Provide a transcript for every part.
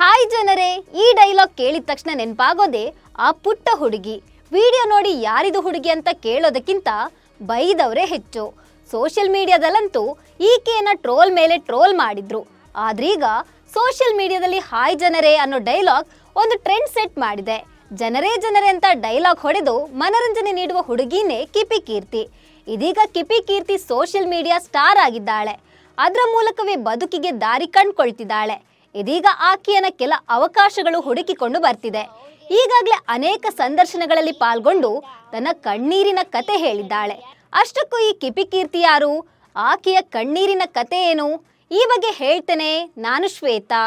Hi ಜನರೇ, ಈ dialogue ಕೇಳಿದ ತಕ್ಷಣ ನೆನಪಾಗೋದೆ ಆ ಪುಟ್ಟ ಹುಡುಗಿ. ವಿಡಿಯೋ ನೋಡಿ ಯಾರಿದು ಹುಡುಗಿ ಅಂತ ಕೇಳೋದಕ್ಕಿಂತ ಬೈದವರೇ ಹೆಚ್ಚು. ಸೋಷಿಯಲ್ ಮೀಡಿಯಾದಲ್ಲಂತೂ ಈಕೆಯನ್ನ ಟ್ರೋಲ್ ಮೇಲೆ ಟ್ರೋಲ್ ಮಾಡಿದ್ರು. ಆದ್ರೀಗ ಸೋಷಿಯಲ್ ಮೀಡಿಯಾದಲ್ಲಿ ಹಾಯ್ ಜನರೇ ಅನ್ನೋ ಡೈಲಾಗ್ ಒಂದು ಟ್ರೆಂಡ್ ಸೆಟ್ ಮಾಡಿದೆ. ಜನರೇ ಜನರೇ ಅಂತ ಡೈಲಾಗ್ ಹೊಡೆದು ಮನರಂಜನೆ ನೀಡುವ ಹುಡುಗಿನೇ ಕಿಪಿ ಕೀರ್ತಿ. ಇದೀಗ Kipi Keerthi social media star ಆಗಿದ್ದಾಳೆ. ಅದರ ಮೂಲಕವೇ ಬದುಕಿಗೆ ದಾರಿ ಕಂಡ್ಕೊಳ್ತಿದ್ದಾಳೆ. ಇದೀಗ ಆಕೆಯನ್ನ ಕೆಲ ಅವಕಾಶಗಳು ಹುಡುಕಿಕೊಂಡು ಬರ್ತಿದೆ. ಈಗಾಗಲೇ ಅನೇಕ ಸಂದರ್ಶನಗಳಲ್ಲಿ ಪಾಲ್ಗೊಂಡು ತನ್ನ ಕಣ್ಣೀರಿನ ಕತೆ ಹೇಳಿದ್ದಾಳೆ. ಅಷ್ಟಕ್ಕೂ ಈ ಕಿಪಿ ಕೀರ್ತಿ ಯಾರು? ಆಕೆಯ ಕಣ್ಣೀರಿನ ಕತೆ ಏನು? ಈ ಬಗ್ಗೆ ಹೇಳ್ತೇನೆ ನಾನು ಶ್ವೇತಾ.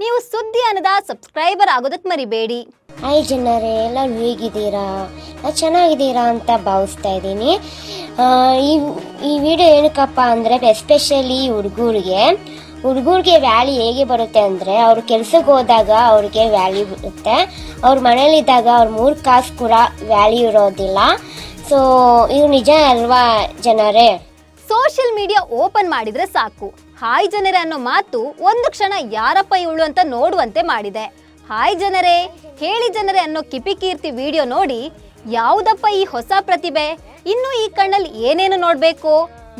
ನೀವು ಸುದ್ದಿ ಅನ್ನದ ಸಬ್ಸ್ಕ್ರೈಬರ್ ಆಗೋದಕ್ಕೆ ಮರಿಬೇಡಿ. ಹಾಯ್ ಜನರೇ, ಎಲ್ಲರೂ ಹೇಗಿದ್ದೀರಾ? ನಾನು ಚೆನ್ನಾಗಿದ್ದೀರಾ ಅಂತ ಭಾವಿಸ್ತಾ ಇದ್ದೀನಿ. ಈ ಈ ವಿಡಿಯೋ ಏನಕ್ಕಪ್ಪ ಅಂದರೆ ಎಸ್ಪೆಷಲಿ ಹುಡುಗರಿಗೆ ಹುಡುಗರಿಗೆ ವ್ಯಾಲಿ ಹೇಗೆ ಬರುತ್ತೆ ಅಂದರೆ ಅವ್ರು ಕೆಲ್ಸಕ್ಕೆ ಹೋದಾಗ ಅವ್ರಿಗೆ ವ್ಯಾಲ್ಯೂ ಬರುತ್ತೆ ಅವ್ರ ಮನೇಲಿದ್ದಾಗ ಅವ್ರ ಮೂರು ಕಾಸು ಕೂಡ ವ್ಯಾಲ್ಯೂ ಇರೋದಿಲ್ಲ. ಸೊ ಇದು ನಿಜ ಅಲ್ವಾ ಜನರೇ? ಸೋಷಿಯಲ್ ಮೀಡಿಯಾ ಓಪನ್ ಮಾಡಿದ್ರೆ ಸಾಕು. ಹಾಯ್ ಜನರೇ ಅನ್ನೋ ಮಾತು ಒಂದು ಕ್ಷಣ ಯಾರಪ್ಪ ಇವಳು ಅಂತ ನೋಡುವಂತೆ ಮಾಡಿದೆ. ಹಾಯ್ ಜನರೇ, ಹೇಳಿ ಜನರೇ ಅನ್ನೋ ಕಿಪಿ ಕೀರ್ತಿ ವಿಡಿಯೋ ನೋಡಿ, ಯಾವುದಪ್ಪ ಈ ಹೊಸ ಪ್ರತಿಭೆ? ಇನ್ನು ಈ ಕಣ್ಣಲ್ಲಿ ಏನೇನು ನೋಡ್ಬೇಕು?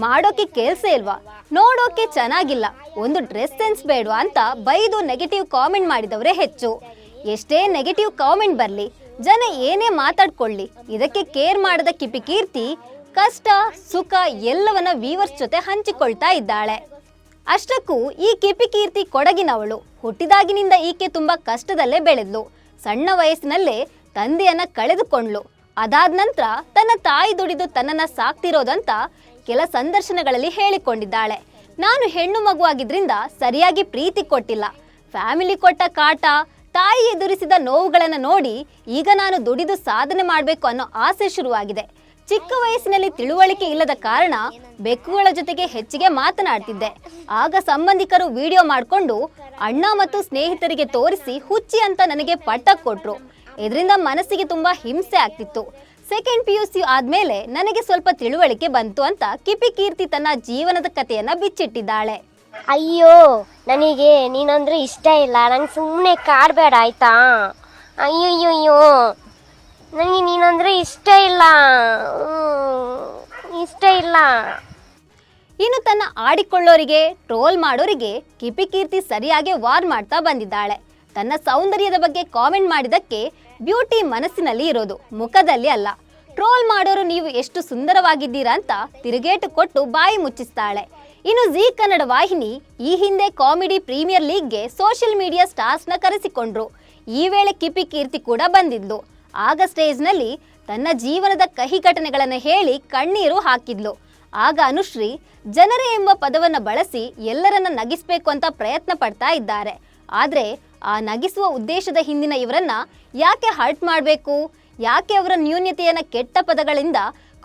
ಮಾಡೋಕೆ ಕೆಲಸ ಇಲ್ವಾ? ನೋಡೋಕೆ ಚೆನ್ನಾಗಿಲ್ಲ. ಒಂದು ಡ್ರೆಸ್ ಸೆನ್ಸ್ ಬೇಡವಾ ಅಂತ ಬೈದು ನೆಗೆಟಿವ್ ಕಾಮೆಂಟ್ ಮಾಡಿದವರೇ ಹೆಚ್ಚು. ಎಷ್ಟೇ ನೆಗೆಟಿವ್ ಕಾಮೆಂಟ್ ಬರಲಿ, ಜನ ಏನೇ ಮಾತಾಡ್ಕೊಳ್ಳಿ, ಇದಕ್ಕೆ ಕೇರ್ ಮಾಡದ ಕಿಪಿ ಕೀರ್ತಿ, ಕಷ್ಟ, ಸುಖ ಎಲ್ಲವನ್ನ ವೀವರ್ಸ್ ಜೊತೆ ಹಂಚಿಕೊಳ್ತಾ ಇದ್ದಾಳೆ. ಅಷ್ಟಕ್ಕೂ ಈ ಕಿಪಿ ಕೀರ್ತಿ ಕೊಡಗಿನವಳು, ಹುಟ್ಟಿದಾಗಿನಿಂದ ಈಕೆ ತುಂಬಾ ಕಷ್ಟದಲ್ಲೇ ಬೆಳೆದ್ಲು. ಸಣ್ಣ ವಯಸ್ಸಿನಲ್ಲೇ ತಂದೆಯನ್ನ ಕಳೆದುಕೊಂಡ್ಲು ಅದಾದ ನಂತರ ತನ್ನ ತಾಯಿ ದುಡಿದು ತನ್ನನ್ನ ಸಾಕ್ತಿರೋದಂತ ಕೆಲ ಸಂದರ್ಶನಗಳಲ್ಲಿ ಹೇಳಿಕೊಂಡಿದ್ದಾಳೆ. ನಾನು ಹೆಣ್ಣು ಮಗುವಾಗಿದ್ರಿಂದ ಸರಿಯಾಗಿ ಪ್ರೀತಿ ಕೊಟ್ಟಿಲ್ಲ. ಫ್ಯಾಮಿಲಿ ಕೊಟ್ಟ ಕಾಟ, ತಾಯಿ ಎದುರಿಸಿದ ನೋವುಗಳನ್ನು ನೋಡಿ ಈಗ ನಾನು ದುಡಿದು ಸಾಧನೆ ಮಾಡಬೇಕು ಅನ್ನೋ ಆಸೆ ಶುರುವಾಗಿದೆ. ಚಿಕ್ಕ ವಯಸ್ಸಿನಲ್ಲಿ ತಿಳುವಳಿಕೆ ಇಲ್ಲದ ಕಾರಣ ಬೆಕ್ಕುಗಳ ಜೊತೆಗೆ ಹೆಚ್ಚಿಗೆ ಮಾತನಾಡ್ತಿದ್ದೆ. ಆಗ ಸಂಬಂಧಿಕರು ವಿಡಿಯೋ ಮಾಡಿಕೊಂಡು ಅಣ್ಣ ಮತ್ತು ಸ್ನೇಹಿತರಿಗೆ ತೋರಿಸಿ ಹುಚ್ಚಿ ಅಂತ ನನಗೆ ಪಟ್ಟ ಕೊಟ್ರು. ಇದರಿಂದ ಮನಸ್ಸಿಗೆ ತುಂಬಾ ಹಿಂಸೆ ಆಗ್ತಿತ್ತು. ಸೆಕೆಂಡ್ ಪಿ ಯು ಸಿ ಆದ್ಮೇಲೆ ನನಗೆ ಸ್ವಲ್ಪ ತಿಳುವಳಿಕೆ ಬಂತು ಅಂತ ಕಿಪಿ ಕೀರ್ತಿ ತನ್ನ ಜೀವನದ ಕಥೆಯನ್ನ ಬಿಚ್ಚಿಟ್ಟಿದ್ದಾಳೆ. ಅಯ್ಯೋ ನನಗೆ ನೀನಂದ್ರೆ ಇಷ್ಟ ಇಲ್ಲ. ನಂಗೆ ಸುಮ್ಮನೆ ಕಾಡಬೇಡ ಆಯ್ತಾ? ಅಯ್ಯಯ್ಯೋ ನನಗೆ ನೀನಂದ್ರೆ ಇಷ್ಟ ಇಲ್ಲ. ಇಷ್ಟ ಇಲ್ಲ. ಇನ್ನು ತನ್ನ ಆಡಿಕೊಳ್ಳೋರಿಗೆ ಟ್ರೋಲ್ ಮಾಡೋರಿಗೆ ಕಿಪಿ ಕೀರ್ತಿ ಸರಿಯಾಗಿ ವಾರ್ ಮಾಡ್ತಾ ಬಂದಿದ್ದಾಳೆ. ತನ್ನ ಸೌಂದರ್ಯದ ಬಗ್ಗೆ ಕಾಮೆಂಟ್ ಮಾಡಿದಕ್ಕೆ ಬ್ಯೂಟಿ ಮನಸ್ಸಿನಲ್ಲಿ ಇರೋದು, ಮುಖದಲ್ಲಿ ಅಲ್ಲ. ಟ್ರೋಲ್ ಮಾಡೋರು ನೀವು ಎಷ್ಟು ಸುಂದರವಾಗಿದ್ದೀರಾ ಅಂತ ತಿರುಗೇಟು ಕೊಟ್ಟು ಬಾಯಿ ಮುಚ್ಚಿಸ್ತಾಳೆ. ಇನ್ನು ಜಿ ಕನ್ನಡ ವಾಹಿನಿ ಈ ಹಿಂದೆ ಕಾಮಿಡಿ ಪ್ರೀಮಿಯರ್ ಲೀಗ್ಗೆ ಸೋಷಿಯಲ್ ಮೀಡಿಯಾ ಸ್ಟಾರ್ಸ್ನ ಕರೆಸಿಕೊಂಡ್ರು. ಈ ವೇಳೆ ಕಿಪಿ ಕೀರ್ತಿ ಕೂಡ ಬಂದಿದ್ಲು. ಆಗ ಸ್ಟೇಜ್ನಲ್ಲಿ ತನ್ನ ಜೀವನದ ಕಹಿ ಘಟನೆಗಳನ್ನು ಹೇಳಿ ಕಣ್ಣೀರು ಹಾಕಿದ್ಲು. ಆಗ ಅನುಶ್ರೀ, ಜನರೇ ಎಂಬ ಪದವನ್ನು ಬಳಸಿ ಎಲ್ಲರನ್ನ ನಗಿಸ್ಬೇಕು ಅಂತ ಪ್ರಯತ್ನ ಪಡ್ತಾ ಇದ್ದಾರೆ. ಆದ್ರೆ ಆ ನಗಿಸುವ ಉದ್ದೇಶದ ಹಿಂದಿನ ಇವರನ್ನ ಯಾಕೆ ಹರ್ಟ್ ಮಾಡಬೇಕು? ಯಾಕೆ ಅವರ ನ್ಯೂನ್ಯತೆಯನ್ನ ಕೆಟ್ಟ ಪದಗಳಿಂದ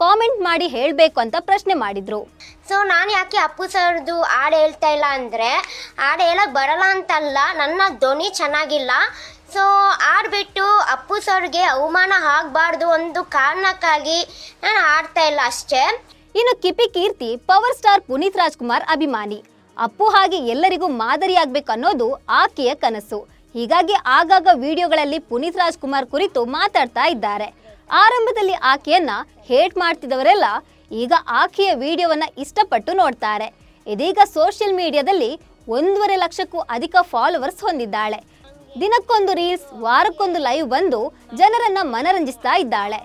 ಕಾಮೆಂಟ್ ಮಾಡಿ ಹೇಳಬೇಕು ಅಂತ ಪ್ರಶ್ನೆ ಮಾಡಿದ್ರು. ಸೊ ನಾನು ಯಾಕೆ ಅಪ್ಪು ಸರ್ದು ಹಾಡು ಹೇಳ್ತಾ ಇಲ್ಲ ಅಂದರೆ ಹಾಡು ಹೇಳಕ್ಕೆ ಬರಲ್ಲ ಅಂತಲ್ಲ ನನ್ನ ಧ್ವನಿ ಚೆನ್ನಾಗಿಲ್ಲ. ಸೊ ಆಡ್ಬಿಟ್ಟು ಅಪ್ಪು ಸರ್ಗೆ ಅವಮಾನ ಆಗಬಾರ್ದು ಒಂದು ಕಾರಣಕ್ಕಾಗಿ ನಾನು ಆಡ್ತಾ ಇಲ್ಲ ಅಷ್ಟೇ. ಇನ್ನು ಕಿಪಿ ಕೀರ್ತಿ ಪವರ್ ಸ್ಟಾರ್ ಪುನೀತ್ ರಾಜ್ಕುಮಾರ್ ಅಭಿಮಾನಿ. ಅಪ್ಪು ಹಾಗೆ ಎಲ್ಲರಿಗೂ ಮಾದರಿಯಾಗಬೇಕು ಅನ್ನೋದು ಆಕೆಯ ಕನಸು. ಹೀಗಾಗಿ ಆಗಾಗ ವಿಡಿಯೋಗಳಲ್ಲಿ ಪುನೀತ್ ರಾಜ್ಕುಮಾರ್ ಕುರಿತು ಮಾತಾಡ್ತಾ ಇದ್ದಾರೆ. ಆರಂಭದಲ್ಲಿ ಆಕೆಯನ್ನ ಹೇಟ್ ಮಾಡ್ತಿದ್ದವರೆಲ್ಲ ಈಗ ಆಕೆಯ ವಿಡಿಯೋವನ್ನ ಇಷ್ಟಪಟ್ಟು ನೋಡ್ತಾರೆ. ಇದೀಗ ಸೋಷಿಯಲ್ ಮೀಡಿಯಾದಲ್ಲಿ ಒಂದೂವರೆ ಲಕ್ಷಕ್ಕೂ ಅಧಿಕ ಫಾಲೋವರ್ಸ್ ಹೊಂದಿದ್ದಾಳೆ. ದಿನಕ್ಕೊಂದು ರೀಲ್ಸ್, ವಾರಕ್ಕೊಂದು ಲೈವ್ ಬಂದು ಜನರನ್ನ ಮನರಂಜಿಸ್ತಾ ಇದ್ದಾಳೆ.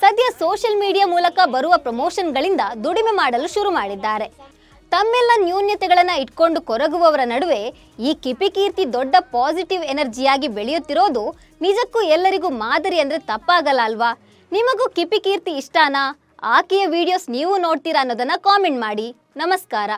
ಸದ್ಯ ಸೋಷಿಯಲ್ ಮೀಡಿಯಾ ಮೂಲಕ ಬರುವ ಪ್ರಮೋಷನ್ಗಳಿಂದ ದುಡಿಮೆ ಮಾಡಲು ಶುರು ಮಾಡಿದ್ದಾರೆ. ತಮ್ಮೆಲ್ಲ ನ್ಯೂನ್ಯತೆಗಳನ್ನ ಇಟ್ಕೊಂಡು ಕೊರಗುವವರ ನಡುವೆ ಈ ಕಿಪಿಕೀರ್ತಿ ದೊಡ್ಡ ಪಾಸಿಟಿವ್ ಎನರ್ಜಿಯಾಗಿ ಬೆಳೆಯುತ್ತಿರೋದು ನಿಜಕ್ಕೂ ಎಲ್ಲರಿಗೂ ಮಾದರಿ ಅಂದ್ರೆ ತಪ್ಪಾಗಲ್ಲ ಅಲ್ವಾ? ನಿಮಗೂ ಕಿಪಿಕೀರ್ತಿ ಇಷ್ಟಾನಾ? ಆಕೆಯ ವಿಡಿಯೋಸ್ ನೀವು ನೋಡ್ತೀರಾ ಅನ್ನೋದನ್ನ ಕಾಮೆಂಟ್ ಮಾಡಿ. ನಮಸ್ಕಾರ.